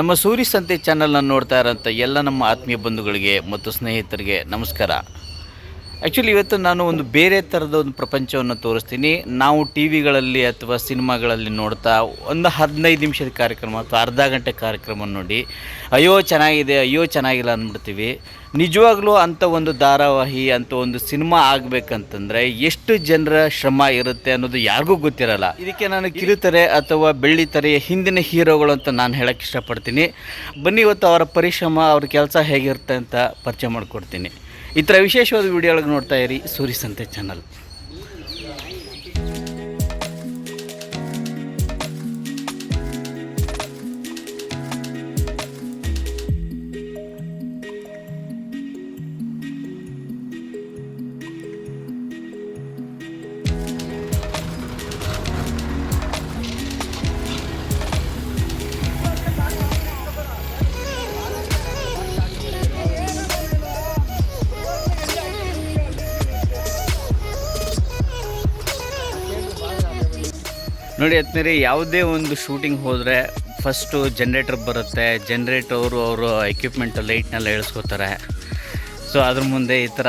ನಮ್ಮ ಸೂರಿ ಸಂತೆ ಚಾನಲ್ನ ನೋಡ್ತಾ ಇರೋಂಥ ಎಲ್ಲ ನಮ್ಮ ಆತ್ಮೀಯ ಬಂಧುಗಳಿಗೆ ಮತ್ತು ಸ್ನೇಹಿತರಿಗೆ ನಮಸ್ಕಾರ. ಆ್ಯಕ್ಚುಲಿ ಇವತ್ತು ನಾನು ಒಂದು ಬೇರೆ ಥರದ ಒಂದು ಪ್ರಪಂಚವನ್ನು ತೋರಿಸ್ತೀನಿ. ನಾವು ಟಿ ವಿಗಳಲ್ಲಿ ಅಥವಾ ಸಿನಿಮಾಗಳಲ್ಲಿ ನೋಡ್ತಾ ಒಂದು ಹದಿನೈದು ನಿಮಿಷದ ಕಾರ್ಯಕ್ರಮ ಅಥವಾ ಅರ್ಧ ಗಂಟೆ ಕಾರ್ಯಕ್ರಮ ನೋಡಿ, ಅಯ್ಯೋ ಚೆನ್ನಾಗಿದೆ, ಅಯ್ಯೋ ಚೆನ್ನಾಗಿಲ್ಲ ಅಂದ್ಬಿಡ್ತೀವಿ. ನಿಜವಾಗ್ಲೂ ಅಂಥ ಒಂದು ಧಾರಾವಾಹಿ ಅಂತ ಒಂದು ಸಿನಿಮಾ ಆಗಬೇಕಂತಂದರೆ ಎಷ್ಟು ಜನರ ಶ್ರಮ ಇರುತ್ತೆ ಅನ್ನೋದು ಯಾರಿಗೂ ಗೊತ್ತಿರಲ್ಲ. ಇದಕ್ಕೆ ನಾನು ಕಿರುತೆರೆ ಅಥವಾ ಬೆಳ್ಳಿತೆರೆಯ ಹಿಂದಿನ ಹೀರೋಗಳು ಅಂತ ನಾನು ಹೇಳಕ್ಕೆ ಇಷ್ಟಪಡ್ತೀನಿ. ಬನ್ನಿ ಇವತ್ತು ಅವರ ಪರಿಶ್ರಮ ಅವ್ರ ಕೆಲಸ ಹೇಗಿರುತ್ತೆ ಅಂತ ಪರಿಚಯ ಮಾಡಿಕೊಡ್ತೀನಿ. ಈ ಥರ ವಿಶೇಷವಾದ ವಿಡಿಯೋ ಒಳಗೆ ನೋಡ್ತಾ ಇರಿ. ಸೂರಿ ಸಂತೆ ಚಾನಲ್ ನೋಡಿ ಯಾವುದೇ ಒಂದು ಶೂಟಿಂಗ್ ಹೋದರೆ ಫಸ್ಟು ಜನ್ರೇಟರ್ ಬರುತ್ತೆ. ಜನ್ರೇಟರ್ ಅವರು ಅವರು ಎಕ್ವಿಪ್ಮೆಂಟ್ ಲೈಟ್ನೆಲ್ಲ ಇಳಿಸ್ಕೋತಾರೆ. ಸೊ ಅದ್ರ ಮುಂದೆ ಈ ಥರ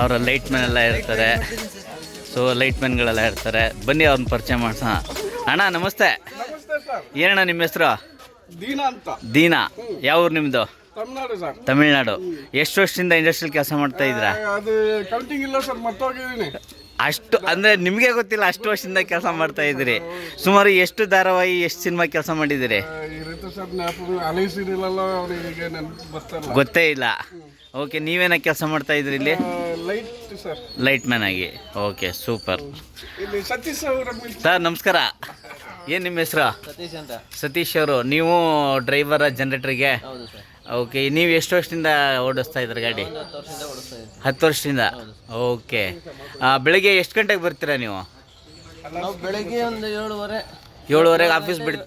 ಅವರ ಲೈಟ್ ಮ್ಯಾನ್ ಎಲ್ಲ ಇರ್ತಾರೆ. ಸೊ ಲೈಟ್ ಮ್ಯಾನ್ಗಳೆಲ್ಲ ಇರ್ತಾರೆ. ಬನ್ನಿ ಅವ್ರನ್ನ ಪರಿಚಯ ಮಾಡ್ಸೋಣ. ಅಣ್ಣ ನಮಸ್ತೆ. ಏನಣ್ಣ ನಿಮ್ಮ ಹೆಸರು? ದೀನಾ ಅಂತ. ದೀನಾ. ಯಾವ ಊರು ನಿಮ್ಮದು ತಮಿಳ್ನಾಡು ಎಷ್ಟು ವರ್ಷದಿಂದ ಇಂಡಸ್ಟ್ರಿಯಲ್ಲಿ ಕೆಲಸ ಮಾಡ್ತಾ ಇದ್ದೀರಾ? ಅಷ್ಟು ಅಂದರೆ ನಿಮಗೆ ಗೊತ್ತಿಲ್ಲ ಅಷ್ಟು ವರ್ಷದಿಂದ ಕೆಲಸ ಮಾಡ್ತಾ ಇದ್ದೀರಿ. ಸುಮಾರು ಎಷ್ಟು ಧಾರಾವಾಹಿ ಎಷ್ಟು ಸಿನಿಮಾ ಕೆಲಸ ಮಾಡಿದ್ದೀರಿ? ಗೊತ್ತೇ ಇಲ್ಲ. ಓಕೆ ನೀವೇನ ಕೆಲಸ ಮಾಡ್ತಾ ಇದ್ರಿ ಇಲ್ಲಿ? Light sir. ಲೈಟ್ ಮ್ಯಾನ್ ಆಗಿ. ಓಕೆ ಸೂಪರ್ ಇಲ್ಲಿ ಸತೀಶ್ ಅವರ ಸರ್ ನಮಸ್ಕಾರ. ಏನು ನಿಮ್ಮ ಹೆಸರು? ಸತೀಶ್ ಅಂತ. ಸತೀಶ್ ಅವರು ನೀವು ಡ್ರೈವರ್ ಜನರೇಟರ್ಗೆ ಹೌದು ಸರ್. ಓಕೆ ನೀವು ಎಷ್ಟು ವರ್ಷದಿಂದ ಓಡಿಸ್ತಾ ಇದ್ರಿ ಗಾಡಿ? ಹತ್ತು ವರ್ಷದಿಂದ ಓಕೆ ಬೆಳಿಗ್ಗೆ ಎಷ್ಟು ಗಂಟೆಗೆ ಬರ್ತೀರಾ ನೀವು? ನಾವು ಬೆಳಗ್ಗೆ ಒಂದು ಏಳುವರೆ ಏಳುವರೆಗೆ ಆಫೀಸ್ ಬಿಡ್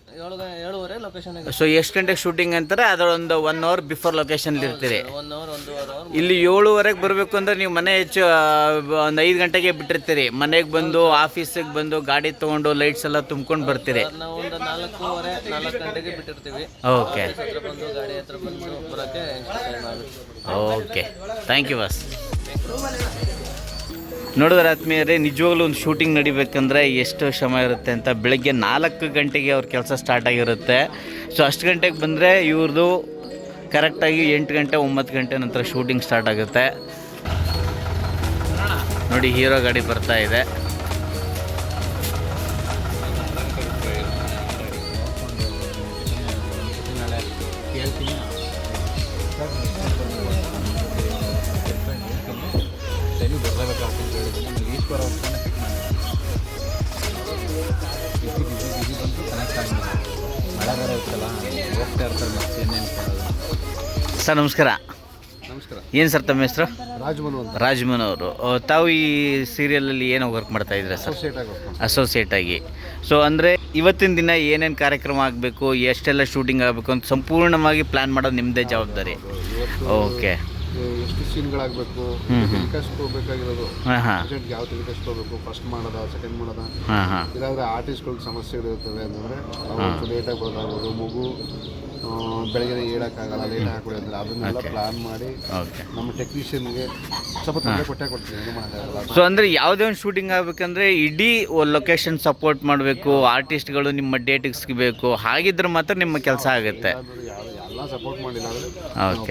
ಏಳುವರೆ ಲೊಕೇಶನ್ ಸೊ ಎಷ್ಟು ಗಂಟೆಗೆ ಶೂಟಿಂಗ್ ಅಂತಾರೆ? ಅದರೊಂದು ಒನ್ ಅವರ್ ಬಿಫೋರ್ ಲೊಕೇಶನ್ ಇರ್ತೀರಿ. ಒನ್ ಅವರ್ ಒಂದೂವರೆ ಅವರ್ ಇಲ್ಲಿ ಏಳುವರೆಗೆ ಬರಬೇಕು ಅಂದ್ರೆ ನೀವು ಮನೆ ಹೆಚ್ಚು ಒಂದು ಐದು ಗಂಟೆಗೆ ಬಿಟ್ಟಿರ್ತೀರಿ. ಮನೆಗೆ ಬಂದು ಆಫೀಸಿಗೆ ಬಂದು ಗಾಡಿ ತೊಗೊಂಡು ಲೈಟ್ಸ್ ಎಲ್ಲ ತುಂಬ್ಕೊಂಡು ಬರ್ತೀರಿ. ನಾವು ಒಂದು ನಾಲ್ಕೂವರೆ ನಾಲ್ಕು ಗಂಟೆಗೆ ಬಿಟ್ಟಿರ್ತೀವಿ. ಓಕೆ ಆಫೀಸ್ ಹತ್ರ ಬಂದು ಗಾಡಿ ಹತ್ರ ಬಂದು ಬರೋಕ್ಕೆ ಟೈಮ್ ಆಗುತ್ತೆ ಓಕೆ ಥ್ಯಾಂಕ್ ಯು ಬಸ್ ನೋಡಿದ್ರೆ ಆತ್ಮೀಯರೇ, ನಿಜವಾಗ್ಲೂ ಒಂದು ಶೂಟಿಂಗ್ ನಡಿಬೇಕಂದ್ರೆ ಎಷ್ಟು ಶ್ರಮ ಇರುತ್ತೆ ಅಂತ. ಬೆಳಗ್ಗೆ ನಾಲ್ಕು ಗಂಟೆಗೆ ಅವ್ರ ಕೆಲಸ ಸ್ಟಾರ್ಟ್ ಆಗಿರುತ್ತೆ. ಸೊ ಅಷ್ಟು ಗಂಟೆಗೆ ಬಂದರೆ ಇವ್ರದ್ದು ಕರೆಕ್ಟಾಗಿ ಎಂಟು ಗಂಟೆ, ಒಂಬತ್ತು ಗಂಟೆ ನಂತರ ಶೂಟಿಂಗ್ ಸ್ಟಾರ್ಟ್ ಆಗುತ್ತೆ. ನೋಡಿ ಹೀರೋ ಗಾಡಿ ಬರ್ತಾ ಇದೆ. ಸರ್ ನಮಸ್ಕಾರ. ನಮಸ್ಕಾರ. ಏನು ಸರ್ ತಮ್ಮ ಹೆಸರು? ರಾಜಮನ್ ಅಂತ. ರಾಜ್ಮನ್ ಅವರು. ತಾವು ಈ ಸೀರಿಯಲಲ್ಲಿ ಏನೋ ವರ್ಕ್ ಮಾಡ್ತಾ ಇದ್ದೀರಾ ಸರ್? ಅಸೋಸಿಯೇಟ್ ಆಗಿ ಅಸೋಸಿಯೇಟ್ ಆಗಿ. ಸೊ ಅಂದರೆ ಇವತ್ತಿನ ದಿನ ಏನೇನು ಕಾರ್ಯಕ್ರಮ ಆಗಬೇಕು ಎಷ್ಟೆಲ್ಲ ಶೂಟಿಂಗ್ ಆಗಬೇಕು ಅಂತ ಸಂಪೂರ್ಣವಾಗಿ ಪ್ಲ್ಯಾನ್ ಮಾಡೋದು ನಿಮ್ಮದೇ ಜವಾಬ್ದಾರಿ. ಇವತ್ತು ಓಕೆ ಎಷ್ಟು ಸೀನ್ಗಳಾಗಬೇಕು ಹ್ಮ್, ಹ್ಮ್. ಹಾಂ ಹಾಂ. ಪೇಷಂಟ್ಗೆ ಯಾವ ಹೋಗ್ಬೇಕು ಫಸ್ಟ್ ಮಾಡೋದ ಸೆಕೆಂಡ್ ಮಾಡೋದ? ಹಾಂ ಹಾಂ. ಇಲ್ಲಾಂದ್ರೆ ಆರ್ಟಿಸ್ಟ್ಗಳಿಗೆ ಸಮಸ್ಯೆಗಳಿರ್ತವೆ ಅಂತಂದರೆ ಲೇಟಾಗಿ ಬರೋದಾಗ್ಬೋದು ಮಗು ಬೆಳಗ್ಗೆ ಹೇಳೋಕ್ಕಾಗಲ್ಲ ಲೇಟ್ ಹಾಕೊಳ್ಳಿ ಅಂದರೆ ಅದನ್ನೆಲ್ಲ ಪ್ಲಾನ್ ಮಾಡಿ ಓಕೆ ನಮ್ಮ ಟೆಕ್ನಿಷಿಯನ್ಗೆ ಸ್ವಲ್ಪ ತೊಂದರೆ ಕೊಟ್ಟೆ ಕೊಡ್ತೀನಿ ಏನು ಮಾಡೋಕ್ಕಾಗಲ್ಲ ಸೊ ಅಂದರೆ ಯಾವುದೇ ಒಂದು ಶೂಟಿಂಗ್ ಆಗಬೇಕಂದ್ರೆ ಇಡೀ ಲೊಕೇಶನ್ ಸಪೋರ್ಟ್ ಮಾಡಬೇಕು ಆರ್ಟಿಸ್ಟ್ಗಳು ನಿಮ್ಮ ಡೇಟಿಗೆ ಸಿಗಬೇಕು ಹಾಗಿದ್ರೆ ಮಾತ್ರ ನಿಮ್ಮ ಕೆಲಸ ಆಗುತ್ತೆ. ಎಲ್ಲ ಸಪೋರ್ಟ್ ಮಾಡಿಲ್ಲ ಅಂದರೆ.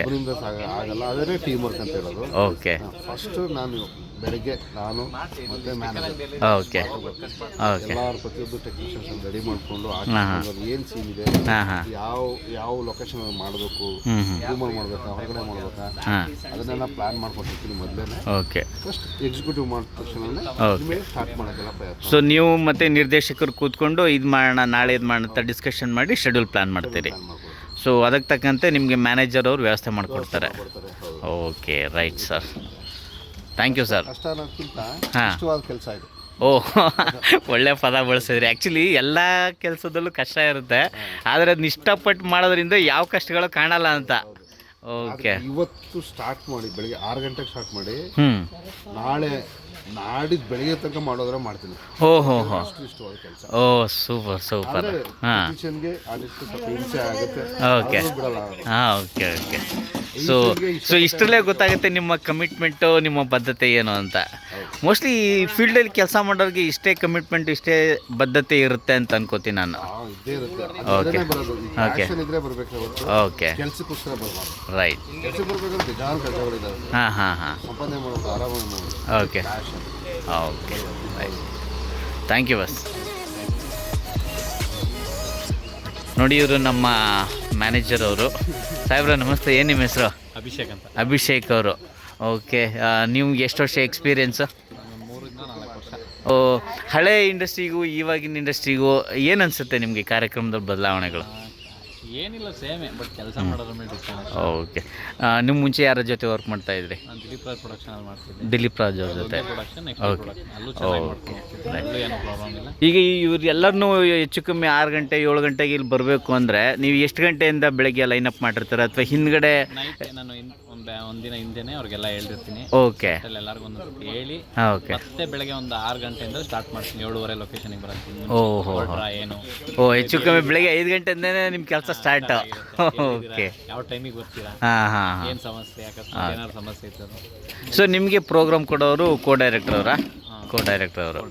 ಒಬ್ಬರಿಂದ ಆಗಲ್ಲ. ಅದೇ ಟೀಮ್ ವರ್ಕ್ ಅಂತ ಹೇಳೋದು. ಓಕೆ ಫಸ್ಟ್ ನಾನು ಬೆಳಗ್ಗೆ ನಾನು ಮತ್ತೆ ಮ್ಯಾನೇಜರ್ ಓಕೆ ಓಕೆ ಎಲ್ಲರ ಪ್ರತಿಯೊಂದು ಟೆಕ್ನಿಷಿಯನ್ಸ್ ರೆಡಿ ಮಾಡಿಕೊಂಡು. ಏನು ಸೀನ್ ಇದೆ ಯಾವ ಯಾವ ಲೊಕೇಶನ್ ಮಾಡಬೇಕು ರೂಮಲ್ಲಿ ಮಾಡ್ಬೇಕಾ ಹೊರಗಡೆ ಮಾಡಬೇಕಾ ಅದನ್ನೆಲ್ಲ ಪ್ಲಾನ್ ಮಾಡ್ಕೊಂಡಿರ್ತೀನಿ ಮೊದಲೇ ಓಕೆ ಫಸ್ಟ್ ಎಕ್ಸಿಕ್ಯೂಟಿವ್ ಮಾಡಿದ ತಕ್ಷಣ. ಸ್ಟಾರ್ಟ್ ಪ್ರಯತ್ನ. ಸೊ ನೀವು ಮತ್ತೆ ನಿರ್ದೇಶಕರು ಕೂತ್ಕೊಂಡು ಇದು ಮಾಡೋಣ ನಾಳೆ ಇದು ಮಾಡೋಣ ಅಂತ ಡಿಸ್ಕಷನ್ ಮಾಡಿ ಶೆಡ್ಯೂಲ್ ಪ್ಲಾನ್ ಮಾಡ್ತೀರಿ. ಸೊ ಅದಕ್ಕೆ ತಕ್ಕಂತೆ ನಿಮಗೆ ಮ್ಯಾನೇಜರ್ ಅವರು ವ್ಯವಸ್ಥೆ ಮಾಡಿಕೊಡ್ತಾರೆ. Okay right sir thank you sir ಕಷ್ಟ ಅನ್ನೋದಕ್ಕಿಂತ ಹಾ. ಇಷ್ಟವಾದ ಕೆಲಸ ಇದು. ಓ ಒಳ್ಳೆ ಪದ ಬಳಸಿದ್ರಿ. ಆ್ಯಕ್ಚುಲಿ ಎಲ್ಲ ಕೆಲಸದಲ್ಲೂ ಕಷ್ಟ ಇರುತ್ತೆ. ಆದರೆ ಅದನ್ನ ಇಷ್ಟಪಟ್ಟು ಮಾಡೋದ್ರಿಂದ ಯಾವ ಕಷ್ಟಗಳು ಕಾಣಲ್ಲ ಅಂತ. ಓಕೆ ಇವತ್ತು ಸ್ಟಾರ್ಟ್ ಮಾಡಿ ಬೆಳಿಗ್ಗೆ ಆರು ಗಂಟೆಗೆ ಸ್ಟಾರ್ಟ್ ಮಾಡಿ ಹ್ಞೂ ನಾಳೆ ನಾಡಿದ್ದು ಬೆಳಿಗ್ಗೆ ತನಕ ಮಾಡೋದ್ರೆ ಮಾಡ್ತೀನಿ. ಓ ಹೋ ಅಷ್ಟು ಇಷ್ಟವಾದ ಕೆಲಸ. ಓ ಸೂಪರ್ ಸೂಪರ್. ಹಾಂ. ಟೆಕ್ನಿಷಿಯನ್ಗೆ ಆದಷ್ಟು ಸ್ವಲ್ಪ ಹಿಂಸೆ ಆಗುತ್ತೆ. ಓಕೆ. ಆದ್ರೂ ಬಿಡಲ್ಲ ಹಾಂ ಓಕೆ ಓಕೆ. ಸೊ ಸೊ ಇಷ್ಟರಲ್ಲೇ ಗೊತ್ತಾಗುತ್ತೆ ನಿಮ್ಮ ಕಮಿಟ್ಮೆಂಟು ನಿಮ್ಮ ಬದ್ಧತೆ ಏನು ಅಂತ. ಮೋಸ್ಟ್ಲಿ ಈ ಫೀಲ್ಡಲ್ಲಿ ಕೆಲಸ ಮಾಡೋರಿಗೆ ಇಷ್ಟೇ ಕಮಿಟ್ಮೆಂಟ್ ಇಷ್ಟೇ ಬದ್ಧತೆ ಇರುತ್ತೆ ಅಂತ ಅನ್ಕೋತೀನಿ ನಾನು. ಓಕೆ ಇದ್ದೇ ಇರುತ್ತೆ. ಅದ್ರಲ್ಲೇ ಬರೋದು. Okay. ಆಕ್ಷನ್ ಇದ್ರೆ ಬರ್ಬೇಕು ಹೊರತು. ಓಕೆ ಕೆಲ್ಸಕ್ಕೋಸ್ಕರ ಬರಬಾರ್ದು. ರೈಟ್ ಕೆಲ್ಸಕ್ಕೆ ಬರ್ಬೇಕಾದ್ರೆ ಬೇಜಾರು ಕೆಲಸಗಳಿದ್ದಾವೆ ಹಾಂ ಹಾಂ ಹಾಂ. ಸಂಪಾದನೆ ಮಾಡೋದು ಆರಾಮಾಗಿ ಮಾಡೋದು. Okay okay bye thank you bus ನೋಡಿ ಇವರು ನಮ್ಮ ಮ್ಯಾನೇಜರ್ ಅವರು. ಸಾಹೇಬ್ರ ನಮಸ್ತೆ. ಏನು ನಿಮ್ಮ ಹೆಸರು? ಅಭಿಷೇಕ್ ಅಂತ. ಅಭಿಷೇಕ್ ಅವರು. ಓಕೆ. ನಿಮ್ಗೆ ಎಷ್ಟು ವರ್ಷ ಎಕ್ಸ್ಪೀರಿಯೆನ್ಸು ಓ ಹಳೆ ಇಂಡಸ್ಟ್ರಿಗೂ ಇವಾಗಿನ ಇಂಡಸ್ಟ್ರಿಗೂ ಏನು ಅನಿಸುತ್ತೆ ನಿಮಗೆ ಕಾರ್ಯಕ್ರಮದ ಬದಲಾವಣೆಗಳು? ಏನಿಲ್ಲ ಸೇಮೆ ಬಟ್ ಕೆಲಸ ಮಾಡೋದ್ರ ಮೇಲೆ ಡಿಪೆಂಡ್ ಓಕೆ ನಿಮ್ಮ ಮುಂಚೆ ಯಾರ ಜೊತೆ ವರ್ಕ್ ಮಾಡ್ತಾ ಇದ್ರಿ? ದಿಲೀಪ್ ರಾಜ್ ಪ್ರೊಡಕ್ಷನ್ ಅಲ್ಲಿ ಮಾಡ್ತಿದ್ದೆ. ದಿಲೀಪ್ ರಾಜ್ ಅವ್ರ ಜೊತೆ. ಪ್ರೊಡಕ್ಷನ್ ಓಕೆ ಅಲ್ಲೂ ಚೆನ್ನಾಗಿ ಮಾಡ್ಕೊಂಡು ಅಲ್ಲೂ ಏನೂ ಪ್ರಾಬ್ಲಮ್ ಇಲ್ಲ. ಈಗ ಇವ್ರು ಎಲ್ಲರನ್ನೂ ಹೆಚ್ಚು ಕಮ್ಮಿ ಆರು ಗಂಟೆ ಏಳು ಗಂಟೆಗೆ ಇಲ್ಲಿ ಬರಬೇಕು ಅಂದರೆ ನೀವು ಎಷ್ಟು ಗಂಟೆಯಿಂದ ಬೆಳಗ್ಗೆ ಲೈನ್ ಅಪ್ ಮಾಡಿರ್ತೀರ? ಅಥವಾ ಹಿಂದ್ಗಡೆ ನಾನು ಒಂದಿನ ಹಿಂದೆನೇ ಅವ್ರಿಗೆಲ್ಲ ಹೇಳಿರ್ತೀನಿ ಓಕೆ ಎಲ್ಲರಿಗೂ ಒಂದು ಹೇಳಿ. ಓಕೆ ಮತ್ತೆ ಬೆಳಗ್ಗೆ ಒಂದು ಆರು ಗಂಟೆಯಿಂದ ಸ್ಟಾರ್ಟ್ ಮಾಡ್ತೀನಿ. ಏಳುವರೆ ಲೊಕೇಶನ್ಗೆ ಬರ್ತೀನಿ ಓಹೋ. ಏನು? ಓ ಹೆಚ್ಚು ಕಮ್ಮಿ ಬೆಳಗ್ಗೆ ಐದು ಗಂಟೆಯಿಂದನೇ ನಿಮ್ಮ ಕೆಲಸ ಸ್ಟಾರ್ಟ್ ಓಕೆ ಯಾವ ಟೈಮಿಗೆ ಬರ್ತೀರಾ ಹಾಂ ಹಾಂ ಹಾಂ. ಏನು ಸಮಸ್ಯೆ? ಯಾಕಂದ್ರೆ ಏನಾದ್ರು ಸಮಸ್ಯೆ ಇತ್ತು ಸೊ ನಿಮಗೆ ಪ್ರೋಗ್ರಾಮ್ ಕೊಡೋರು ಕೋ ಡೈರೆಕ್ಟರ್ ಅವರಾ? ಕೋ ಡೈರೆಕ್ಟರ್ ಅವರು.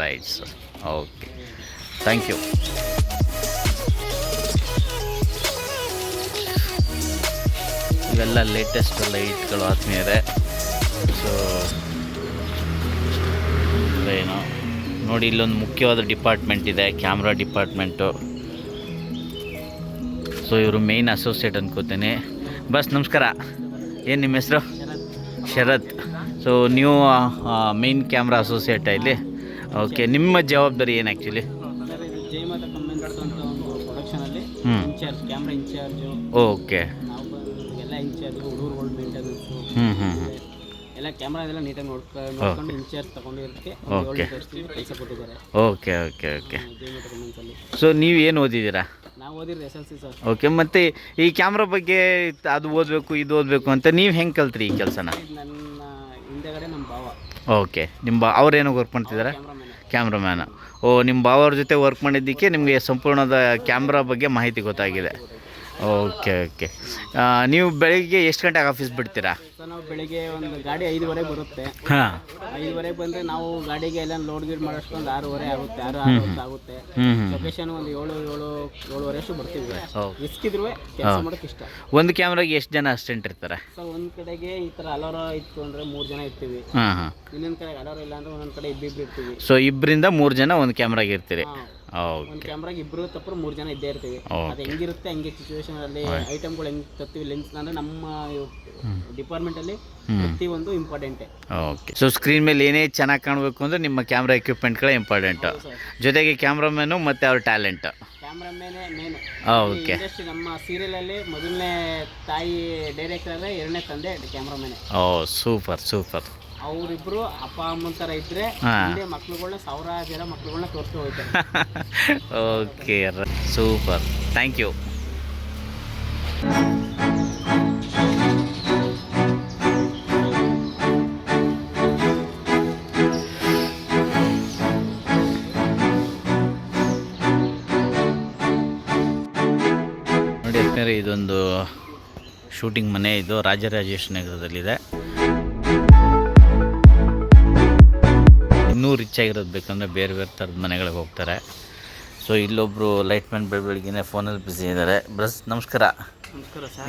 Right sir okay thank you ಇವೆಲ್ಲ ಲೇಟೆಸ್ಟ್ ಲೈಟ್ಗಳು ಆತ್ಮೀಯರೆ ಸೊ ಏನು ನೋಡಿ ಇಲ್ಲೊಂದು ಮುಖ್ಯವಾದ ಡಿಪಾರ್ಟ್ಮೆಂಟ್ ಇದೆ ಕ್ಯಾಮ್ರಾ ಡಿಪಾರ್ಟ್ಮೆಂಟು ಸೊ ಇವರು ಮೇಯ್ನ್ ಅಸೋಸಿಯೇಟ್ ಅನ್ಕೋತೀನಿ. ಬಸ್ ನಮಸ್ಕಾರ. ಏನು ನಿಮ್ಮ ಹೆಸರು? ಶರತ್. ಸೊ ನೀವು ಮೇಯ್ನ್ ಕ್ಯಾಮ್ರಾ ಅಸೋಸಿಯೇಟ್ ಇಲ್ಲಿ? ಓಕೆ ನಿಮ್ಮ ಜವಾಬ್ದಾರಿ ಏನು ಆ್ಯಕ್ಚುಲಿ ಹ್ಞೂ ಓಕೆ ಎಲ್ಲ ಇನ್ಚಾರ್ಜು ಹುಡುಗರುಗಳು ಮೇಂಟೆನೆನ್ಸು ಹ್ಞೂ ಹ್ಞೂ ಹ್ಞೂ ಎಲ್ಲ ಕ್ಯಾಮ್ರಾ ಎಲ್ಲ ನೀಟಾಗಿ ನೋಡ್ಕೊ ನೋಡ್ಕೊಂಡು ಇನ್ಚಾರ್ಜ್ ತಗೊಂಡಿರೋದಕ್ಕೆ ಒಂದು. ಏಳು ವರ್ಷದಿಂದ ಕೆಲಸ ಕೊಟ್ಟಿದ್ದಾರೆ. ಓಕೆ ಓಕೆ ಓಕೆ ಕಮೆಂಟ್ಸಲ್ಲಿ ಸೊ ನೀವು ಏನು ಓದಿದ್ದೀರಾ? ನಾವು ಓದಿರೋದು S L C sir okay ಮತ್ತು ಈ ಕ್ಯಾಮ್ರಾ ಬಗ್ಗೆ ಅದು ಓದಬೇಕು ಇದು ಓದಬೇಕು ಅಂತ ನೀವು ಹೆಂಗೆ ಕಲ್ತ್ರಿ ಈ ಕೆಲಸನ? ಇದು ನನ್ನ ಹಿಂದೆಗಡೆ ನಮ್ಮ ಭಾವ. ಓಕೆ ನಿಮ್ಮ ಅವ್ರೇನೋ ವರ್ಕ್ ಮಾಡ್ತಿದ್ದಾರೆ ಕ್ಯಾಮ್ರಾಮನ್ ಕ್ಯಾಮ್ರಾಮ್ಯಾನ್ ಓ ನಿಮ್ಮ ಬಾವವ್ರ ಜೊತೆ ವರ್ಕ್ ಮಾಡಿದ್ದಕ್ಕೆ ನಿಮಗೆ ಸಂಪೂರ್ಣದ ಕ್ಯಾಮ್ರಾ ಬಗ್ಗೆ ಮಾಹಿತಿ ಗೊತ್ತಾಗಿದೆ. Okay okay. ನೀವು ಬೆಳಿಗ್ಗೆ ಎಷ್ಟು ಗಂಟೆಗೆ ಆಫೀಸ್ ಬಿಡ್ತೀರಾ? ಸೊ ನಾವು ಬೆಳಿಗ್ಗೆ ಒಂದು ಗಾಡಿ ಐದುವರೆಗೆ ಬರುತ್ತೆ. ಹಾಂ. ಐದುವರೆಗೆ ಬಂದರೆ ನಾವು ಗಾಡಿಗೆ ಎಲ್ಲ ಲೋಡ್ ಗೀಡ್ ಮಾಡೋಷ್ಟೊಂದು ಆರೂವರೆ ಆಗುತ್ತೆ ಆರು ಆರು ಹೊತ್ತು ಆಗುತ್ತೆ. ಲೊಕೇಶನ್ ಒಂದು ಏಳು ಏಳು ಏಳುವರೆ ಅಷ್ಟು ಬರ್ತೀವಿ ಓಕೆ ರಿಸ್ಕ್ ಇದ್ರೂ ಕೆಲಸ ಮಾಡೋಕೆ ಇಷ್ಟ. ಒಂದು ಕ್ಯಾಮ್ರಾಗೆ ಎಷ್ಟು ಜನ ಅಸಿಸ್ಟೆಂಟ್ ಇರ್ತಾರೆ? ಸೊ ಒಂದು ಕಡೆಗೆ ಈ ಥರ ಅಲೋರ ಇತ್ತು ಅಂದರೆ ಮೂರು ಜನ ಇರ್ತೀವಿ. ಹಾಂ ಹಾಂ. ಇನ್ನೊಂದು ಕಡೆ ಅಲೋರ ಇಲ್ಲ ಅಂದರೆ ಒಂದೊಂದು ಕಡೆ ಇಬ್ಬಿಬ್ರು ಇರ್ತೀವಿ. ಸೊ ಇಬ್ಬರಿಂದ ಮೂರು ಜನ ಒಂದು ಕ್ಯಾಮ್ರಾಗೆ ಇರ್ತೀರಿ. ಹಾಂ. ಒಂದು ಕ್ಯಾಮ್ರಾಗೆ ಇಬ್ರು ತಪ್ಪರು ಮೂರು ಜನ ಇದ್ದೇ ಇರ್ತೀವಿ. ಅದು ಹೆಂಗಿರುತ್ತೆ ಹಂಗೆ ಸಿಚುವೇಶನ್ ಅಲ್ಲಿ ಐಟಮ್ಗಳು ಹೆಂಗೆ ತರ್ತೀವಿ ಲೆನ್ಸ್ ಅಂದ್ರೆ ನಮ್ಮ ಡಿಪಾರ್ಟ್ಮೆಂಟಲ್ಲಿ ಒಂದು ಇಂಪಾರ್ಟೆಂಟ್ ಓಕೆ. ಸೊ ಸ್ಕ್ರೀನ್ ಮೇಲೆ ಏನೇ ಚೆನ್ನಾಗಿ ಕಾಣಬೇಕು ಅಂದ್ರೆ ನಿಮ್ಮ ಕ್ಯಾಮ್ರಾ ಎಕ್ವಿಪ್ಮೆಂಟ್ಗಳೇ ಇಂಪಾರ್ಟೆಂಟ್ ಜೊತೆಗೆ ಕ್ಯಾಮ್ರಾಮನ್ ಮತ್ತೆ ಅವ್ರ ಟ್ಯಾಲೆಂಟ್ ಕ್ಯಾಮ್ರಾಮೇನೆ ಮೇನ್ ಓಕೆ. ನಮ್ಮ ನಮ್ಮ ಸೀರಿಯಲಲ್ಲಿ ಮೊದಲನೇ ತಾಯಿ ಡೈರೆಕ್ಟರ್ ಎರಡನೇ ತಂದೆ ಕ್ಯಾಮ್ರಾಮೇನೆ ಓ ಸೂಪರ್ ಸೂಪರ್ ಅವರಿಬ್ರು ಅಪ್ಪ ಅಮ್ಮನ ಥರ ಇದ್ರೆ ಹಾ. ಹಿಂದೆ ಮಕ್ಳುಗಳನ್ನ ಸಾವಿರಾರು ಜನ ಮಕ್ಳುಗಳನ್ನ ತೋರಿಸ್ಕೊಂಡು ಹೋಗ್ತಾರೆ. ಓಕೆ ಸೂಪರ್ ಥ್ಯಾಂಕ್ ಯು ನೋಡಿ ಯಾಕಂದರೆ ಇದೊಂದು ಶೂಟಿಂಗ್ ಮನೆ ಇದು ರಾಜರಾಜೇಶ್ವರ ನಗರದಲ್ಲಿದೆ. ಇನ್ನೂ ರಿಚ್ ಆಗಿರೋದು ಬೇಕಂದರೆ ಬೇರೆ ಬೇರೆ ಥರದ ಮನೆಗಳಿಗೆ ಹೋಗ್ತಾರೆ. ಸೊ ಇಲ್ಲೊಬ್ಬರು ಲೈಟ್ ಮ್ಯಾನ್ ಬೆಳ ಬೆಳಗ್ಗೆನೆ ಫೋನಲ್ಲಿ ಬ್ಯುಸಿ ಇದ್ದಾರೆ ಬ್ರಸ್ ನಮಸ್ಕಾರ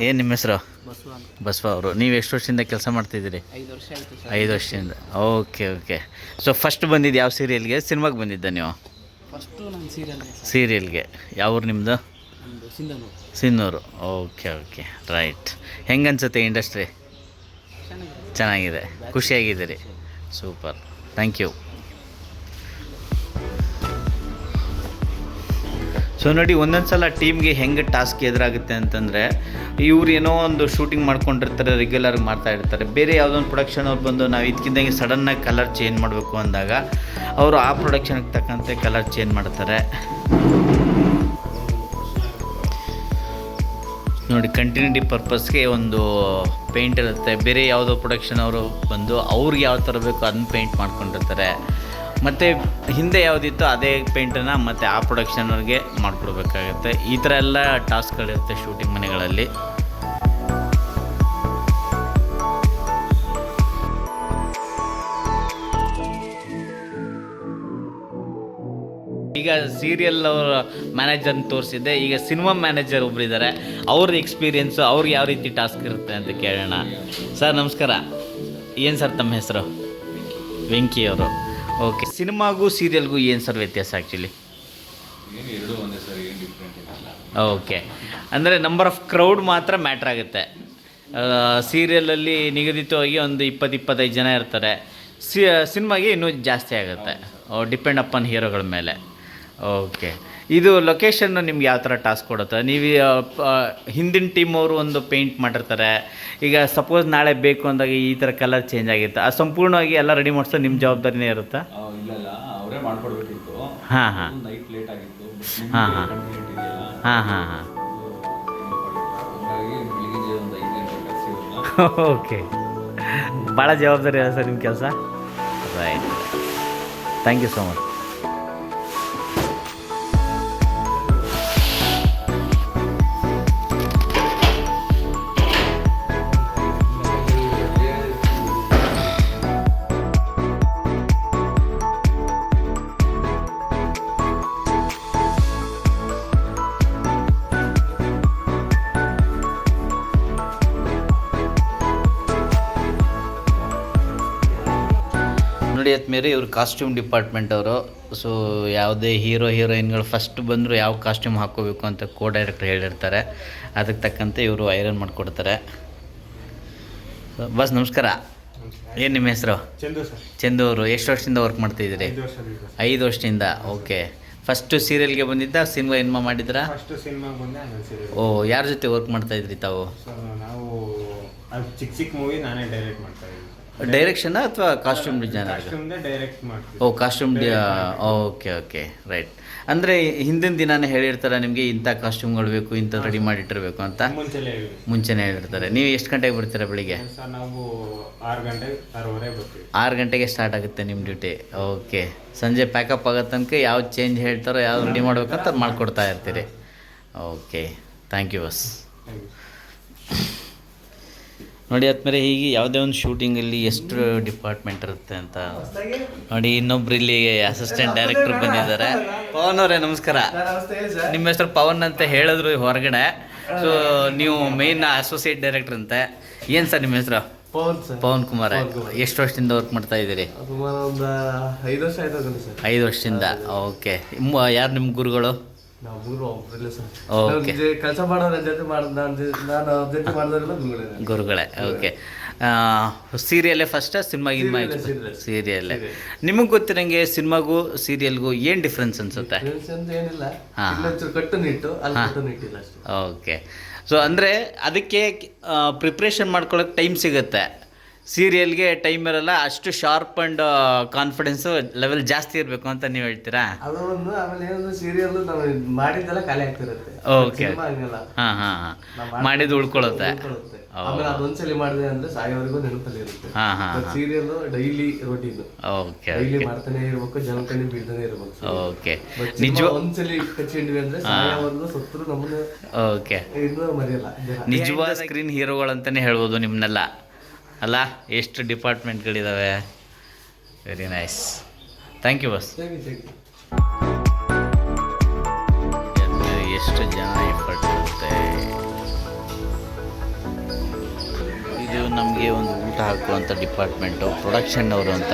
ಏನು ನಿಮ್ಮ ಹೆಸರು? ಬಸವ ಬಸವ ಅವರು. ನೀವು ಎಷ್ಟು ವರ್ಷದಿಂದ ಕೆಲಸ ಮಾಡ್ತಿದ್ದೀರಿ ಐದು ವರ್ಷದಿಂದ. ಓಕೆ ಓಕೆ ಸೊ ಫಸ್ಟ್ ಬಂದಿದ್ದು ಯಾವ ಸೀರಿಯಲ್ಗೆ ಸಿನಿಮಾಗೆ ಬಂದಿದ್ದ ನೀವು? ಸೀರಿಯಲ್ಗೆ ಯಾವ ಊರು ನಿಮ್ಮದು ಸಿನ್ನೂರು ಓಕೆ ಓಕೆ ರೈಟ್ ಹೆಂಗೆ ಅನ್ಸುತ್ತೆ ಇಂಡಸ್ಟ್ರಿ ಚೆನ್ನಾಗಿದೆ. ಚೆನ್ನಾಗಿದೆ. ಖುಷಿಯಾಗಿದ್ದೀರಿ. ಸೂಪರ್ ಥ್ಯಾಂಕ್ ಯು ಸೊ ನೋಡಿ ಒಂದೊಂದು ಸಲ ಟೀಮ್ಗೆ ಹೆಂಗೆ ಟಾಸ್ಕ್ ಎದುರಾಗುತ್ತೆ ಅಂತಂದರೆ, ಇವ್ರು ಏನೋ ಒಂದು ಶೂಟಿಂಗ್ ಮಾಡ್ಕೊಂಡಿರ್ತಾರೆ ರೆಗ್ಯುಲರ್ ಮಾಡ್ತಾ ಇರ್ತಾರೆ. ಬೇರೆ ಯಾವುದೋ ಒಂದು ಪ್ರೊಡಕ್ಷನ್ ಅವ್ರು ಬಂದು ನಾವು ಇದಕ್ಕಿದ್ದಂಗೆ ಸಡನ್ನಾಗಿ ಕಲರ್ ಚೇಂಜ್ ಮಾಡಬೇಕು ಅಂದಾಗ, ಅವರು ಆ ಪ್ರೊಡಕ್ಷನ್ಗೆ ತಕ್ಕಂತೆ ಕಲರ್ ಚೇಂಜ್ ಮಾಡ್ತಾರೆ. ನೋಡಿ ಕಂಟಿನ್ಯೂಟಿ ಪರ್ಪಸ್ಗೆ ಒಂದು ಪೇಂಟ್ ಇರುತ್ತೆ. ಬೇರೆ ಯಾವುದೋ ಪ್ರೊಡಕ್ಷನ್ ಅವರು ಬಂದು ಅವ್ರಿಗೆ ಯಾವ ಥರ ಬೇಕೋ ಅದನ್ನ ಪೇಂಟ್ ಮಾಡ್ಕೊಂಡಿರ್ತಾರೆ. ಮತ್ತು ಹಿಂದೆ ಯಾವುದಿತ್ತು ಅದೇ ಪೇಂಟನ್ನು ಮತ್ತು ಆ ಪ್ರೊಡಕ್ಷನವ್ರಿಗೆ ಮಾಡಿಕೊಡ್ಬೇಕಾಗುತ್ತೆ. ಈ ಥರ ಎಲ್ಲ ಟಾಸ್ಕ್ಗಳಿರುತ್ತೆ ಶೂಟಿಂಗ್ ಮನೆಗಳಲ್ಲಿ. ಈಗ ಸೀರಿಯಲ್ ಅವರ ಮ್ಯಾನೇಜರ್ನ ತೋರಿಸಿದ್ದೆ. ಈಗ ಸಿನಿಮಾ ಮ್ಯಾನೇಜರ್ ಒಬ್ರು ಇದ್ದಾರೆ ಅವ್ರ ಎಕ್ಸ್ಪೀರಿಯೆನ್ಸು ಅವ್ರಿಗೆ ಯಾವ ರೀತಿ ಟಾಸ್ಕ್ ಇರುತ್ತೆ ಅಂತ ಕೇಳೋಣ. ಸರ್ ನಮಸ್ಕಾರ. ಏನು ಸರ್ ತಮ್ಮ ಹೆಸರು? ವೆಂಕಿ ಅವರು. ಓಕೆ ಸಿನಿಮಾಗೂ ಸೀರಿಯಲ್ಗೂ ಏನು ಸರ್ ವ್ಯತ್ಯಾಸ ಆ್ಯಕ್ಚುಲಿ ಓಕೆ ಅಂದರೆ ನಂಬರ್ ಆಫ್ ಕ್ರೌಡ್ ಮಾತ್ರ ಮ್ಯಾಟ್ರ್ ಆಗುತ್ತೆ. ಸೀರಿಯಲಲ್ಲಿ ನಿಗದಿತವಾಗಿ ಒಂದು ಇಪ್ಪತ್ತು ಇಪ್ಪತ್ತೈದು ಜನ ಇರ್ತಾರೆ. ಸಿ ಸಿನಿಮಾಗೆ ಇನ್ನೂ ಜಾಸ್ತಿ ಆಗುತ್ತೆ. ಡಿಪೆಂಡ್ ಅಪಾನ್ ಹೀರೋಗಳ ಮೇಲೆ. ಓಕೆ ಇದು ಲೊಕೇಶನ್ನು ನಿಮ್ಗೆ ಯಾವ ಥರ ಟಾಸ್ಕ್ ಕೊಡುತ್ತೆ? ನೀವು ಹಿಂದಿನ ಟೀಮ್ ಅವರು ಒಂದು ಪೇಂಟ್ ಮಾಡಿರ್ತಾರೆ. ಈಗ ಸಪೋಸ್ ನಾಳೆ ಬೇಕು ಅಂದಾಗ ಈ ಥರ ಕಲರ್ ಚೇಂಜ್ ಆಗಿತ್ತು. ಅದು ಸಂಪೂರ್ಣವಾಗಿ ಎಲ್ಲ ರೆಡಿ ಮಾಡಿಸೋ ನಿಮ್ಮ ಜವಾಬ್ದಾರಿನೇ ಇರುತ್ತೆ? ಇಲ್ಲ ಅವರೇ ಮಾಡ್ಕೊಡ್ಬೇಕಿತ್ತು. ಹಾಂ ಹಾಂ. ನೈಟ್ ಲೇಟ್ ಆಗಿತ್ತು. ಹಾಂ ಹಾಂ. ಹಾಂ ಹಾಂ ಹಾಂ. ಓಕೆ. ಭಾಳ ಜವಾಬ್ದಾರಿ ಅಲ್ಲ ಸರ್ ನಿಮ್ಮ ಕೆಲಸ? Right thank you so much ಆದ್ಮೇಲೆ ಇವರು ಕಾಸ್ಟ್ಯೂಮ್ ಡಿಪಾರ್ಟ್ಮೆಂಟ್ ಅವರು ಸೊ ಯಾವುದೇ ಹೀರೋ ಹೀರೋಯಿನ್ಗಳು ಫಸ್ಟ್ ಬಂದರೂ ಯಾವ ಕಾಸ್ಟ್ಯೂಮ್ ಹಾಕ್ಕೋಬೇಕು ಅಂತ ಕೋ ಡೈರೆಕ್ಟರ್ ಹೇಳಿರ್ತಾರೆ. ಅದಕ್ಕೆ ತಕ್ಕಂತೆ ಇವರು ಐರನ್ ಮಾಡಿಕೊಡ್ತಾರೆ. ಬಸ್ ನಮಸ್ಕಾರ. ಏನು ನಿಮ್ಮ ಹೆಸರು? ಚಂದು ಸರ್. ಚಂದು ಅವರು ಎಷ್ಟು ವರ್ಷದಿಂದ ವರ್ಕ್ ಮಾಡ್ತಿದ್ದೀರಿ ಐದು ವರ್ಷದಿಂದ ಓಕೆ ಫಸ್ಟು ಸೀರಿಯಲ್ಗೆ ಬಂದಿದ್ದ ಸಿನಿಮಾ ಏನ್ಮಾ ಮಾಡಿದ್ರಾ ಓ ಯಾರ ಜೊತೆ ವರ್ಕ್ ಮಾಡ್ತಾ ಇದ್ರಿ ತಾವು? ಚಿಕ್ಕ ಚಿಕ್ಕ ಮೂವಿ ನಾನೇ ಡೈರೆಕ್ಟ್ ಮಾಡ್ತಾ ಇದ್ದೀನಿ. ಡೈರೆಕ್ಷನ್ ಅಥವಾ ಕಾಸ್ಟ್ಯೂಮ್ ಡಿಸೈನ್ ಡೈರೆಕ್ಟ್ ಮಾಡ್ತೀವಿ. ಓ ಕಾಸ್ಟ್ಯೂಮ್ ಓಕೆ ಓಕೆ ರೈಟ್ ಅಂದರೆ ಹಿಂದಿನ ದಿನಾನೇ ಹೇಳಿರ್ತಾರೆ ನಿಮಗೆ ಇಂಥ ಕಾಸ್ಟ್ಯೂಮ್ಗಳು ಬೇಕು ಇಂಥ ರೆಡಿ ಮಾಡಿಟ್ಟಿರಬೇಕು ಅಂತ? ಮುಂಚೆನೇ ಹೇಳಿರ್ತಾರೆ. ನೀವು ಎಷ್ಟು ಗಂಟೆಗೆ ಬರ್ತೀರಾ ಬೆಳಿಗ್ಗೆ? ನಾವು ಆರು ಬರ್ತೀವಿ. ಗಂಟೆಗೆ ಸ್ಟಾರ್ಟ್ ಆಗುತ್ತೆ ನಿಮ್ಮ ಡ್ಯೂಟಿ ಓಕೆ. ಸಂಜೆ ಪ್ಯಾಕಪ್ ಆಗೋ ತನಕ ಯಾವ್ದು ಚೇಂಜ್ ಹೇಳ್ತಾರೋ ಯಾವ್ದು ರೆಡಿ ಮಾಡ್ಬೇಕಂತ ಮಾಡಿಕೊಡ್ತಾ ಇರ್ತೀರಿ. ಓಕೆ. ಥ್ಯಾಂಕ್ ಯು ಬಸ್ ನೋಡಿ ಆದ್ಮೇಲೆ ಹೀಗೆ ಯಾವುದೇ ಒಂದು ಶೂಟಿಂಗಲ್ಲಿ ಎಷ್ಟು ಡಿಪಾರ್ಟ್ಮೆಂಟ್ ಇರುತ್ತೆ ಅಂತ. ನೋಡಿ ಇನ್ನೊಬ್ರು ಇಲ್ಲಿ ಅಸಿಸ್ಟೆಂಟ್ ಡೈರೆಕ್ಟರ್ ಬಂದಿದ್ದಾರೆ. ಪವನ್ ಅವರೇ ನಮಸ್ಕಾರ. ನಿಮ್ಮ ಹೆಸರು ಪವನ್ ಅಂತ ಹೇಳಿದ್ರು ಹೊರಗಡೆ. ಸೊ ನೀವು ಮೇನ್ ಅಸೋಸಿಯೇಟ್ ಡೈರೆಕ್ಟರ್ ಅಂತೆ. ಏನು ಸರ್ ನಿಮ್ಮ ಹೆಸರು? ಪವನ್ ಸರ್. ಪವನ್ ಕುಮಾರ್. ಎಷ್ಟು ವರ್ಷದಿಂದ ವರ್ಕ್ ಮಾಡ್ತಾ ಇದ್ದೀರಿ? ಐದು ವರ್ಷದಿಂದ. ಓಕೆ. ಯಾರು ನಿಮ್ಮ ಗುರುಗಳು? ಕೆಲಸ ಮಾಡೋ ನನ್ನ ಜೊತೆ ನಾನು ಜೊತೆ ಮಾಡಿದ್ರೆಲ್ಲ ಗುರುಗಳೇ ಗುರುಗಳೇ ಓಕೆ ಸೀರಿಯಲ್ಲೇ ಫಸ್ಟ್ ಸಿನಿಮಾ ಗಿನ್ಮಾ. ಸೀರಿಯಲ್ಲೇ ನಿಮಗೆ ಗೊತ್ತಿರಂಗೆ ಸಿನಿಮಾಗೂ ಸೀರಿಯಲ್ಗೂ ಏನ್ ಡಿಫ್ರೆನ್ಸ್ ಅನ್ಸುತ್ತೆ? ಏನಿಲ್ಲ. ಕಟ್ಟು ನಿಟ್ಟು ಅಲ್ಲಿ ಕಟ್ಟು ನಿಟ್ಟಿಲ್ಲ ಅಷ್ಟೇ. ಓಕೆ ಸೊ ಅಂದ್ರೆ ಅದಕ್ಕೆ ಪ್ರಿಪ್ರೇಷನ್ ಮಾಡ್ಕೊಳಕ್ ಟೈಮ್ ಸಿಗುತ್ತೆ. ಸೀರಿಯಲ್ಗೆ ಟೈಮ್ ಇರಲ್ಲ ಅಷ್ಟು ಶಾರ್ಪ್ ಆ್ಯಂಡ್ ಕಾನ್ಫಿಡೆನ್ಸು ಲೆವೆಲ್ ಜಾಸ್ತಿ ಇರಬೇಕು ಅಂತ ನೀವು ಹೇಳ್ತೀರಾ? ಅದು ಒಂದು ಆಮೇಲೆ ಏನೊಂದು ಸೀರಿಯಲ್ ನಾವು ಮಾಡಿದ್ದೆಲ್ಲ ಖಾಲಿ ಆಗ್ತಿರುತ್ತೆ. ಓಕೆ ಸಿನಿಮಾ ಹಂಗಲ್ಲ. ಹಾಂ ಹಾಂ ಹಾಂ. ಮಾಡಿದ್ದು ಉಳ್ಕೊಳ್ಳುತ್ತೆ ಉಳ್ಕೊಳ್ಳುತ್ತೆ. ಆಮೇಲೆ ಅದೊಂದ್ಸಲಿ ಮಾಡಿದೆ ಅಂದ್ರೆ ಸಾಯೋವರೆಗೂ ನೆನಪಲ್ಲಿ ಇರುತ್ತೆ. ಹಾಂ ಹಾಂ serial daily routine okay daily ಮಾಡ್ತಾನೆ ಇರ್ಬೇಕು ಜನ ಕಣ್ಣಿ ಬೀಳ್ತಾನೆ ಇರ್ಬೇಕು. ಓಕೆ ಸಿನಿಮಾ ಒಂದ್ಸಲಿ ಕಚ್ಚಿಂಡ್ವಿ ಅಂದ್ರೆ ಸಾಯೋವರೆಗೂ ಸತ್ರು ನಮ್ಮನ್ನ ಓಕೆ ಇನ್ನೂ ಮರೆಯಲ್ಲ. ಜನ. ನಿಜವಾದ ಸ್ಕ್ರೀನ್ ಹೀರೋಗಳಂತಾನೆ ಹೇಳ್ಬೋದು ನಿಮ್ಮನ್ನೆಲ್ಲ ಅಲ್ಲ ಎಷ್ಟು ಡಿಪಾರ್ಟ್ಮೆಂಟ್ಗಳಿದ್ದಾವೆ ವೆರಿ ನೈಸ್ ಥ್ಯಾಂಕ್ ಯು ಬಸ್. ಎಷ್ಟು ಜನ ಎಫರ್ಟ್ ಇರುತ್ತೆ ಇದು ನಮಗೆ ಒಂದು ಊಟ ಹಾಕುವಂಥ ಡಿಪಾರ್ಟ್ಮೆಂಟು ಪ್ರೊಡಕ್ಷನ್ ಅವರು ಅಂತ.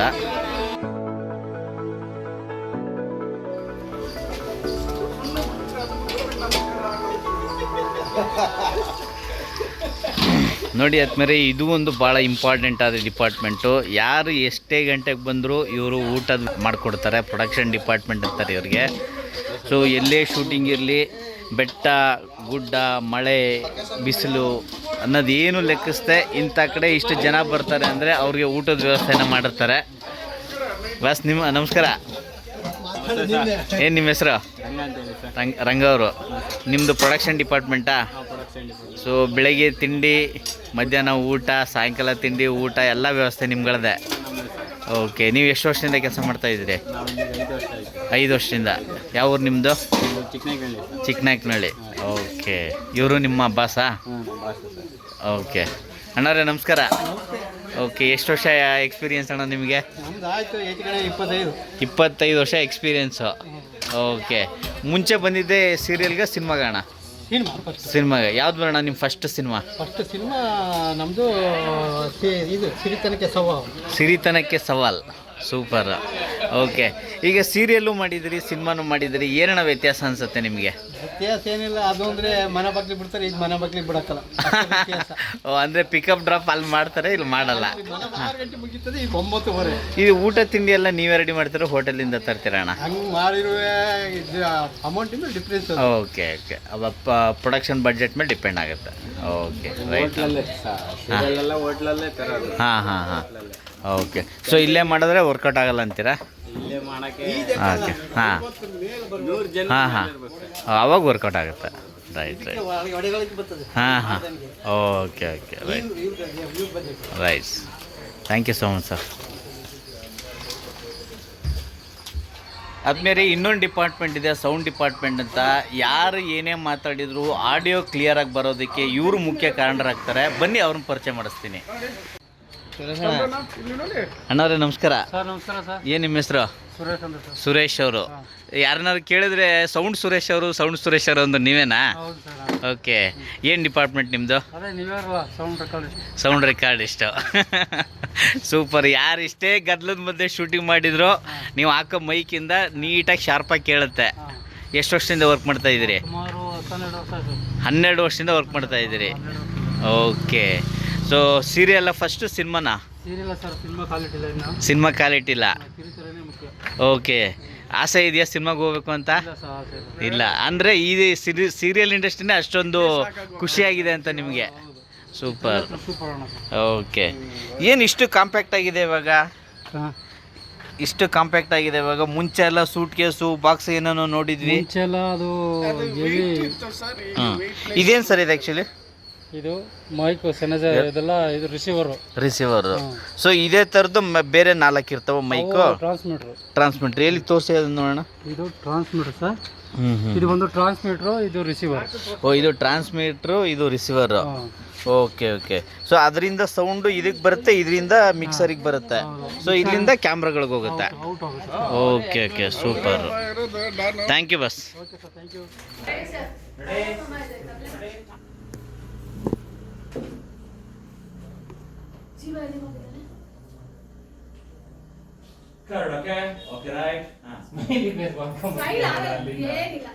ನೋಡಿ ಆದ್ಮೇಲೆ ಇದು ಒಂದು ಭಾಳ ಇಂಪಾರ್ಟೆಂಟ್ ಆದ ಡಿಪಾರ್ಟ್ಮೆಂಟು ಯಾರು ಎಷ್ಟೇ ಗಂಟೆಗೆ ಬಂದರೂ ಇವರು ಊಟ ಮಾಡಿಕೊಡ್ತಾರೆ ಪ್ರೊಡಕ್ಷನ್ ಡಿಪಾರ್ಟ್ಮೆಂಟ್ ಅಂತಾರೆ ಇವ್ರಿಗೆ. ಸೊ ಎಲ್ಲೇ ಶೂಟಿಂಗ್ ಇರಲಿ ಬೆಟ್ಟ ಗುಡ್ಡ ಮಳೆ ಬಿಸಿಲು ಅನ್ನೋದು ಏನು ಲೆಕ್ಕಿಸ್ದೆ ಇಂಥ ಕಡೆ ಇಷ್ಟು ಜನ ಬರ್ತಾರೆ ಅಂದರೆ ಅವ್ರಿಗೆ ಊಟದ ವ್ಯವಸ್ಥೆನ ಮಾಡಿರ್ತಾರೆ. ಬಸ್ ನಿಮ್ಮ ನಮಸ್ಕಾರ. ಏನು ನಿಮ್ಮ ಹೆಸರು? ರಂಗ ರಂಗ ಅವರು. ನಿಮ್ಮದು ಪ್ರೊಡಕ್ಷನ್ ಡಿಪಾರ್ಟ್ಮೆಂಟಾ ಸೊ ಬೆಳಗ್ಗೆ ತಿಂಡಿ, ಮಧ್ಯಾಹ್ನ ಊಟ, ಸಾಯಂಕಾಲ ತಿಂಡಿ, ಊಟ, ಎಲ್ಲ ವ್ಯವಸ್ಥೆ ನಿಮ್ಗಳದೆ. ಓಕೆ ನೀವು ಎಷ್ಟು ವರ್ಷದಿಂದ ಕೆಲಸ ಮಾಡ್ತಾ ಇದ್ದೀರಿ? ಐದು ವರ್ಷದಿಂದ. ಯಾವ ಊರು ನಿಮ್ಮದು ಚಿಕ್ಕನಾಯ್ಕನಹಳ್ಳಿ. ಓಕೆ ಇವರು ನಿಮ್ಮ ಬಾಸಾ ಹಾಂ ನಮ್ಮ ಸರ್ ಓಕೆ ಅಣ್ಣವ್ರೆ ನಮಸ್ಕಾರ. ಓಕೆ ಎಷ್ಟು ವರ್ಷ ಎಕ್ಸ್ಪೀರಿಯನ್ಸ್ ಅಣ್ಣ ನಿಮಗೆ? ಇಪ್ಪತ್ತೈದು ವರ್ಷ ಎಕ್ಸ್ಪೀರಿಯನ್ಸು ಓಕೆ ಮುಂಚೆ ಬಂದಿದ್ದೆ ಸೀರಿಯಲ್ಗೆ ಸಿನಿಮಾಗೆ ಅಣ್ಣ ಸಿನಿಮಾ ಫಸ್ಟ್ ಸಿನಿಮಾಗೆ ಯಾವ್ದು ಬರೋಣ ನಿಮ್ಮ ಫಸ್ಟ್ ಸಿನಿಮಾ? ಫಸ್ಟ್ ಸಿನಿಮಾ ನಮ್ಮದು ಇದು ಸಿರಿತನಕ್ಕೆ ಸವಾಲ್. ಸಿರಿತನಕ್ಕೆ ಸವಾಲ್. ಸೂಪರ್ ಓಕೆ ಈಗ ಸೀರಿಯಲ್ಲು ಮಾಡಿದಿರಿ ಸಿನಿಮಾನು ಮಾಡಿದಿರಿ ಏನಣ್ಣ ವ್ಯತ್ಯಾಸ ಅನ್ಸುತ್ತೆ ನಿಮಗೆ? ವ್ಯತ್ಯಾಸ ಏನಿಲ್ಲ ಅದು ಅಂದರೆ ಮನೆ ಬಗ್ಲಿ ಬಿಡ್ತಾರೆ ಇದು ಮನೆ ಬಗ್ಲಿ ಬಿಡಕ್ಕಲ್ಲ. ಓ ವ್ಯತ್ಯಾಸ. ಅಂದರೆ ಪಿಕಪ್ ಡ್ರಾಪ್ ಅಲ್ಲಿ ಮಾಡ್ತಾರೆ ಇಲ್ಲಿ ಮಾಡಲ್ಲ? ಮುಗೀತದೆ ಈಗ ಒಂಬತ್ತುವರೆ. ಇದು ಊಟ ತಿಂಡಿ ಎಲ್ಲ ನೀವೇ ರೆಡಿ ಮಾಡ್ತೀರ ಹೋಟೆಲಿಂದ ತರ್ತೀರ ಅಣ್ಣ ಹಂಗೆ ಮಾಡಿರುವ ಇದು ಅಮೌಂಟಿಂದ ಡಿಫ್ರೆನ್ಸ್ ಓಕೆ ಓಕೆ ಅವಪ್ಪ ಪ್ರೊಡಕ್ಷನ್ ಬಡ್ಜೆಟ್ ಮೇಲೆ ಡಿಪೆಂಡ್ ಆಗುತ್ತೆ. ಓಕೆ ರೈಟ್ ಹಾಂ. ಹಾಂ ಹಾಂ ಓಕೆ ಸೊ ಇಲ್ಲೇ ಮಾಡಿದ್ರೆ ವರ್ಕೌಟ್ ಆಗಲ್ಲ ಅಂತೀರಾ? ಇಲ್ಲೇ ಮಾಡಕ್ಕೆ ಓಕೆ ಹಾಂ. ಹಾಂ ಹಾಂ. ಅವಾಗ ವರ್ಕೌಟ್ ಆಗುತ್ತೆ. ರೈಟ್ ರೈಟ್ ಹಾಂ ಹಾಂ. Okay okay right right thank you so much sir ಆದ್ಮೇಲೆ ಇನ್ನೊಂದು ಡಿಪಾರ್ಟ್ಮೆಂಟ್ ಇದೆ ಸೌಂಡ್ ಡಿಪಾರ್ಟ್ಮೆಂಟ್ ಅಂತ. ಯಾರು ಏನೇ ಮಾತಾಡಿದ್ರು ಆಡಿಯೋ ಕ್ಲಿಯರಾಗಿ ಬರೋದಕ್ಕೆ ಇವರು ಮುಖ್ಯ ಕಾರಣರಾಗ್ತಾರೆ. ಬನ್ನಿ ಅವ್ರನ್ನ ಪರಿಚಯ ಮಾಡಿಸ್ತೀನಿ. ಅಣ್ಣವ್ರೆ ನಮಸ್ಕಾರ. ಏನ್ ನಮಸ್ಕಾರ ಸರ್. ಏನು ನಿಮ್ಮ ಹೆಸರು? ಸುರೇಶ್ ಸರ್. ಸುರೇಶ್ ಅವರು. ಯಾರನ್ನಾದ್ರು ಕೇಳಿದ್ರೆ ಸೌಂಡ್ ಸುರೇಶ್ ಅವರು ಸೌಂಡ್ ಸುರೇಶ್ ಅವರು ಅಂದ್ರೆ ನೀವೇನಾ? ಓಕೆ. ಏನು ಡಿಪಾರ್ಟ್ಮೆಂಟ್ ನಿಮ್ಮದು ಸೌಂಡ್ ರೆಕಾರ್ಡ್ ಇಷ್ಟ. ಸೂಪರ್. ಯಾರು ಇಷ್ಟೇ ಗದ್ಲದ ಮಧ್ಯೆ ಶೂಟಿಂಗ್ ಮಾಡಿದ್ರು ನೀವು ಹಾಕೋ ಮೈಕಿಂದ ನೀಟಾಗಿ ಶಾರ್ಪಾಗಿ ಕೇಳುತ್ತೆ. ಎಷ್ಟು ವರ್ಷದಿಂದ ವರ್ಕ್ ಮಾಡ್ತಾ ಇದ್ದೀರಿ? ಹನ್ನೆರಡು ವರ್ಷದಿಂದ ವರ್ಕ್ ಮಾಡ್ತಾ ಇದ್ದೀರಿ. ಓಕೆ. ಸೊ ಸೀರಿಯಲ್ಲ ಫಸ್ಟು ಸಿನಿಮಾನ? ಸರ್ ಸಿನಿಮಾ ಕ್ವಾಲಿಟಿ ಇಲ್ಲ ಓಕೆ ಆಸೆ ಇದೆಯಾ ಸಿನಿಮಾಗೆ ಹೋಗ್ಬೇಕು ಅಂತ? ಇಲ್ಲ ಅಂದರೆ ಈ ಸಿರಿ ಸೀರಿಯಲ್ ಇಂಡಸ್ಟ್ರಿನೇ ಅಷ್ಟೊಂದು ಖುಷಿಯಾಗಿದೆ ಅಂತ ನಿಮಗೆ? ಸೂಪರ್ ಓಕೆ ಏನು ಇಷ್ಟು ಕಾಂಪ್ಯಾಕ್ಟ್ ಆಗಿದೆ ಇವಾಗ? ಇಷ್ಟು ಕಾಂಪ್ಯಾಕ್ಟ್ ಆಗಿದೆ ಇವಾಗ? ಮುಂಚೆ ಎಲ್ಲ ಸೂಟ್ ಕೇಸು ಬಾಕ್ಸ್ ಏನೇನೋ ನೋಡಿದ್ವಿ? ಮುಂಚೆ ಎಲ್ಲ ಅದು ಹೆವಿ ಇದೇನು ಸರ್ ಇದು ಆ್ಯಕ್ಚುಲಿ ಇದು ಮೈಕ್ ಸೆನಜ ಇದೆಲ್ಲ ಇದು ರಿಸೀವರು ರಿಸೀವರ್ ಸೊ ಇದೇ ಥರದ್ದು ಮ- ಬೇರೆ ನಾಲ್ಕು ಇರ್ತಾವ ಮೈಕು ಟ್ರಾನ್ಸ್ಮಿಟ್ರು ಟ್ರಾನ್ಸ್ಮಿಟ್ರ್ ಎಲ್ಲಿ ತೋರಿಸಿ ಅದನ್ನ ನೋಡೋಣ? ಇದು ಟ್ರಾನ್ಸ್ಮಿಟರ್ ಸರ್. ಇದು ಒಂದು ಟ್ರಾನ್ಸ್ಮಿಟ್ರು ಇದು ರಿಸೀವರ್ ಓ ಇದು ಟ್ರಾನ್ಸ್ಮಿಟ್ರು ಇದು ರಿಸೀವರ್ ಓಕೆ ಓಕೆ. ಸೊ ಅದರಿಂದ ಸೌಂಡು ಇದಕ್ಕೆ ಬರುತ್ತೆ ಇದರಿಂದ ಮಿಕ್ಸರಿಗೆ ಬರುತ್ತೆ. ಸೊ ಇಲ್ಲಿಂದ ಕ್ಯಾಮ್ರಾಗಳಿಗೆ ಹೋಗುತ್ತೆ. Okay okay. Super thank you bus okay sir thank you okay okay right smile ಆಗಲ್ಲ, ಏನಿಲ್ಲ